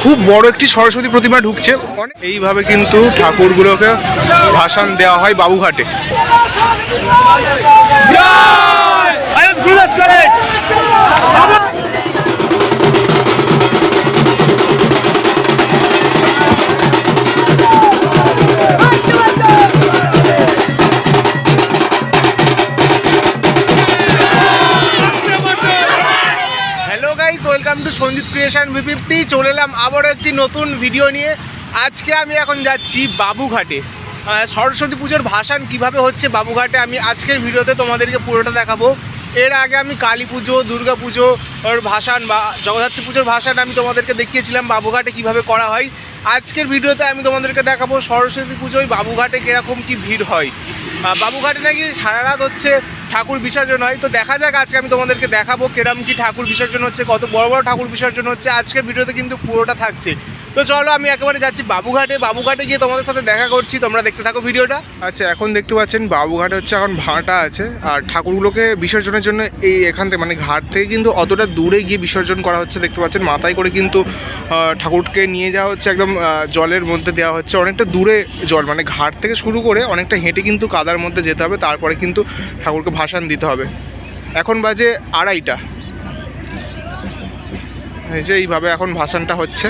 খুব বড় একটি সরস্বতী প্রতিমা ঢুকছে। এইভাবে কিন্তু ঠাকুরগুলোকে ভাসান দেওয়া হয় বাবুঘাটে। সঞ্জিত ক্রিয়েশন ফিফটি, চলে এলাম আবারও একটি নতুন ভিডিও নিয়ে। আজকে আমি এখন যাচ্ছি বাবুঘাটে। সরস্বতী পুজোর ভাসান কীভাবে হচ্ছে বাবুঘাটে আমি আজকের ভিডিওতে তোমাদেরকে পুরোটা দেখাবো। এর আগে আমি কালী পুজো, দুর্গা পুজো, ওর ভাসান বা জগদ্ধাত্রী পুজোর ভাসান আমি তোমাদেরকে দেখিয়েছিলাম বাবুঘাটে কীভাবে করা হয়। আজকের ভিডিওতে আমি তোমাদেরকে দেখাবো সরস্বতী পুজোয় বাবুঘাটে কীরকম কি ভিড় হয়। বাবুঘাটে নাকি সারা রাত হচ্ছে ঠাকুর বিসর্জন হয়। তো দেখা যাক আজকে আমি তোমাদেরকে দেখাবো কেরাম কি ঠাকুর বিসর্জন হচ্ছে, কত বড় বড় ঠাকুর বিসর্জন হচ্ছে। আজকের ভিডিওতে কিন্তু পুরোটা থাকছে। তো চলো, আমি একেবারে যাচ্ছি বাবুঘাটে। বাবুঘাটে গিয়ে তোমাদের সাথে দেখা করছি। তোমরা দেখতে থাকো ভিডিওটা। আচ্ছা এখন দেখতে পাচ্ছেন বাবুঘাটে হচ্ছে এখন ভাঁটা আছে। আর ঠাকুরগুলোকে বিসর্জনের জন্য এই এখান থেকে মানে ঘাট থেকে কিন্তু অতটা দূরে গিয়ে বিসর্জন করা হচ্ছে। দেখতে পাচ্ছেন মাথায় করে কিন্তু ঠাকুরকে নিয়ে যাওয়া হচ্ছে একদম জলের মধ্যে দেওয়া হচ্ছে। অনেকটা দূরে জল মানে ঘাট থেকে শুরু করে অনেকটা হেঁটে কিন্তু কাদার মধ্যে যেতে হবে। তারপরে কিন্তু ঠাকুরকে ভাসান দিতে হবে। এখন বাজে আড়াইটা। এই যে এইভাবে এখন ভাসানটা হচ্ছে।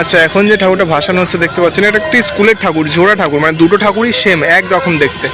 আচ্ছা এখন যে ঠাকুরটা ভাসানো হচ্ছে দেখতে পাচ্ছেন, এটা একটি স্কুলের ঠাকুর জোড়া ঠাকুর মানে দুটো ঠাকুরই সেম একরকম দেখতে।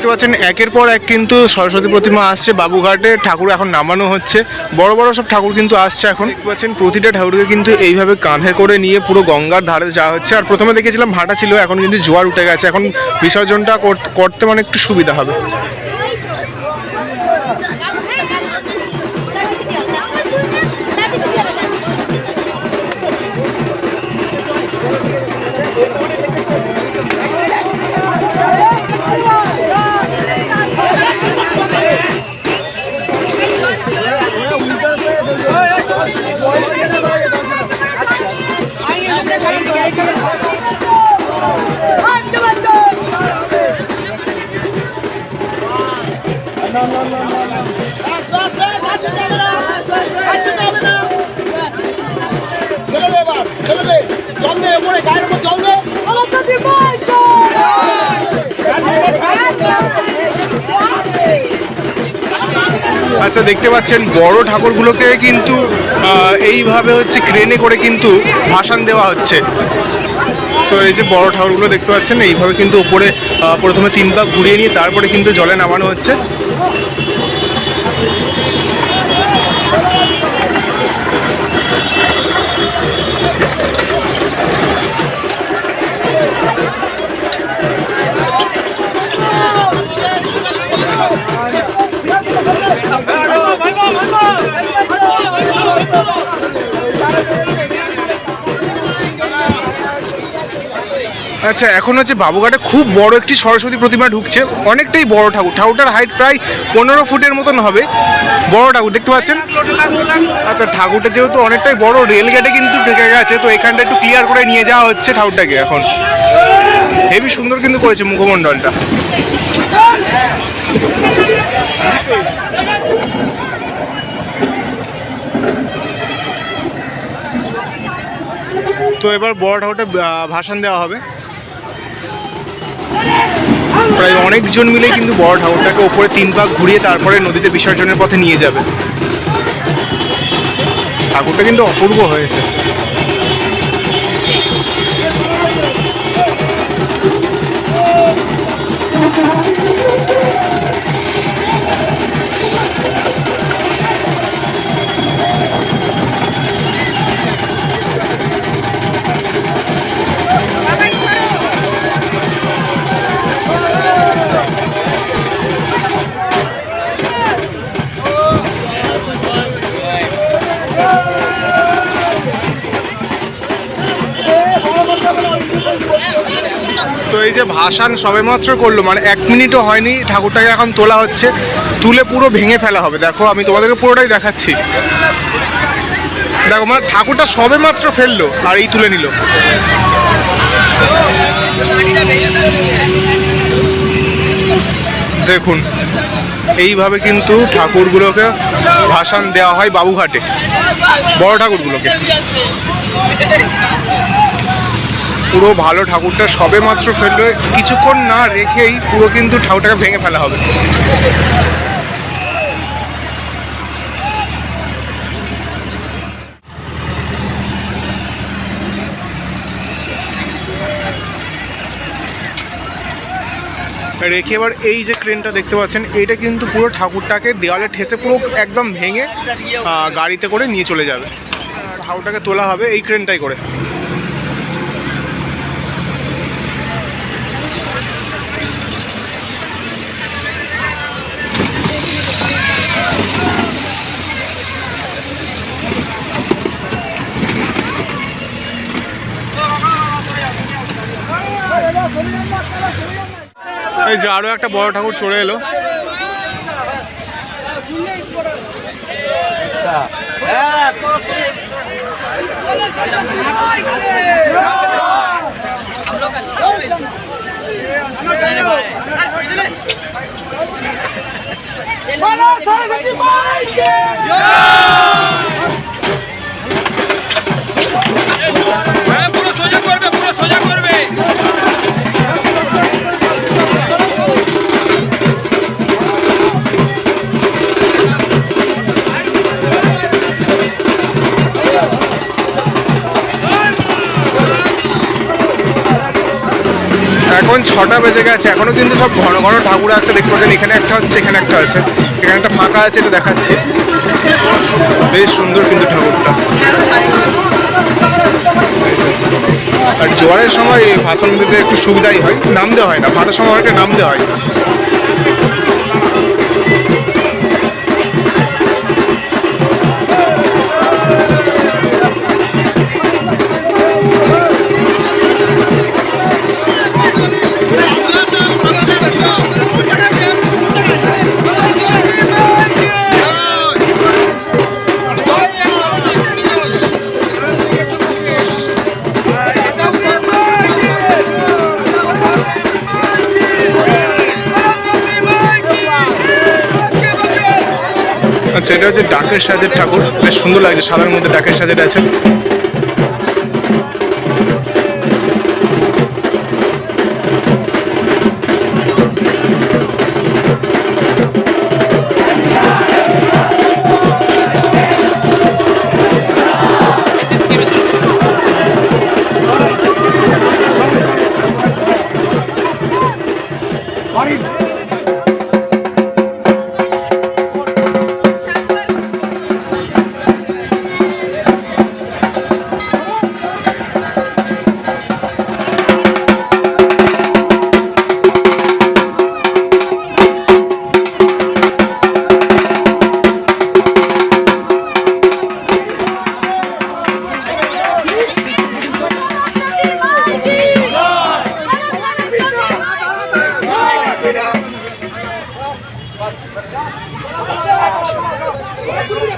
দেখতে পাচ্ছেন, একের পর এক কিন্তু সরস্বতী প্রতিমা আসছে। বাবুঘাটে ঠাকুর এখন নামানো হচ্ছে। বড় বড় সব ঠাকুর কিন্তু আসছে এখন। দেখতে পাচ্ছেন, প্রতিটা ঠাকুরকে কিন্তু এইভাবে কাঁধে করে নিয়ে পুরো গঙ্গার ধারে যাওয়া হচ্ছে। আর প্রথমে দেখেছিলাম ভাটা ছিল, এখন কিন্তু জোয়ার উঠে গেছে। এখন বিসর্জনটা কর- করতে মানে একটু সুবিধা হবে। আচ্ছা দেখতে পাচ্ছেন, বড় ঠাকুরগুলোকে কিন্তু এইভাবে হচ্ছে ক্রেনে করে কিন্তু ভাসান দেওয়া হচ্ছে। তো এই যে বড় ঠাকুরগুলো দেখতে পাচ্ছেন, এইভাবে কিন্তু উপরে প্রথমে তিন পাক ঘুরিয়ে নিয়ে তারপরে কিন্তু জলে নামানো হচ্ছে। আচ্ছা এখন হচ্ছে বাবুঘাটে খুব বড় একটি সরস্বতী প্রতিমা ঢুকছে। অনেকটাই বড় ঠাকুর। ঠাকুরটার হাইট প্রায় পনেরো ফুটের মতন হবে। বড় ঠাকুর, দেখতে পাচ্ছেন? আচ্ছা ঠাকুরটা যেহেতু অনেকটাই বড় রেল গেটে কিন্তু ঢেকে গেছে, তো এখানটা একটু ক্লিয়ার করে নিয়ে যাওয়া হচ্ছে ঠাকুরটাকে এখন। হেবি সুন্দর কিন্তু করেছে মুখমণ্ডলটা। তো এবার বড় ঠাকুরটা ভাষণ দেওয়া হবে। প্রায় অনেকজন মিলে কিন্তু বড় ঠাকুরটাকে ওপরে তিন পাক ঘুরিয়ে তারপরে নদীতে বিসর্জনের পথে নিয়ে যাবে। ঠাকুরটা কিন্তু অপূর্ব হয়েছে। তো এই যে ভাসান সবেমাত্র করল মানে এক মিনিটও হয়নি, ঠাকুরটাকে এখন তোলা হচ্ছে। তুলে পুরো ভেঙে ফেলা হবে। দেখো, আমি তোমাদেরকে পুরোটাই দেখাচ্ছি। দেখো মানে ঠাকুরটা সবেমাত্র ফেলল আর এই তুলে নিল। দেখুন, এইভাবে কিন্তু ঠাকুরগুলোকে ভাসান দেওয়া হয় বাবুঘাটে। বড় ঠাকুরগুলোকে। পুরো ভালো ঠাকুরটা সবে মাত্র ফেললে। কিছুক্ষণ না রেখেই পুরো কিন্তু ঠাকুরটাকে ভেঙে ফেলা হবে। রেখে এবার এই যে ক্রেনটা দেখতে পাচ্ছেন এইটা কিন্তু পুরো ঠাকুরটাকে দেওয়ালে ঠেসে পুরো একদম ভেঙে গাড়িতে করে নিয়ে চলে যাবে। ঠাকুরটাকে তোলা হবে এই ক্রেনটাই করে এই যে আরও একটা বড় ঠাকুর চলে এলো। ছটা বেজে গেছে, এখনও কিন্তু সব ঘন ঘন ঠাকুর আছে, দেখতে পাচ্ছেন, এখানে একটা হচ্ছে, এখানে একটা আছে, এখানে একটা ফাঁকা আছে এটা দেখাচ্ছি। বেশ সুন্দর কিন্তু ঠাকুরটা। আর জোয়ারের সময় ভাষণ দিতে একটু সুবিধাই হয়, নামতে হয় না ভাটার সময় নামতে হয়। এটা হচ্ছে ডাকের সাজের ঠাকুর। বেশ সুন্দর লাগছে সাদার মধ্যে ডাকের সাজের আছে।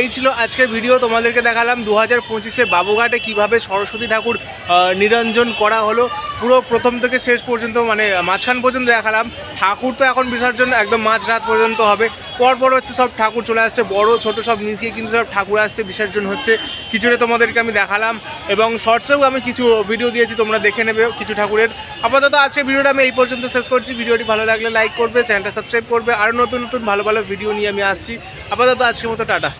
এই ছিল আজকের ভিডিও। তোমাদেরকে দেখালাম দু হাজার পঁচিশে বাবুঘাটে কীভাবে সরস্বতী ঠাকুর নিরঞ্জন করা হলো। পুরো প্রথম থেকে শেষ পর্যন্ত মানে মাঝখান পর্যন্ত দেখালাম। ঠাকুর তো এখন বিসর্জন একদম মাঝরাত পর্যন্ত হবে। পরপর হচ্ছে সব ঠাকুর চলে আসছে। বড়, ছোট সব মিশিয়ে কিন্তু সব ঠাকুর আসছে, বিসর্জন হচ্ছে। কিছুটা তোমাদেরকে আমি দেখালাম এবং শর্টসেও আমি কিছু ভিডিও দিয়েছি, তোমরা দেখে নেবে কিছু ঠাকুরের। আপাতত আজকে ভিডিওটা আমি এই পর্যন্ত শেষ করছি। ভিডিওটি ভালো লাগলে লাইক করবে চ্যানেলটা সাবস্ক্রাইব করবে। আরও নতুন নতুন ভালো ভালো ভিডিও নিয়ে আমি আসছি। আপাতত আজকের মতো, টাটা।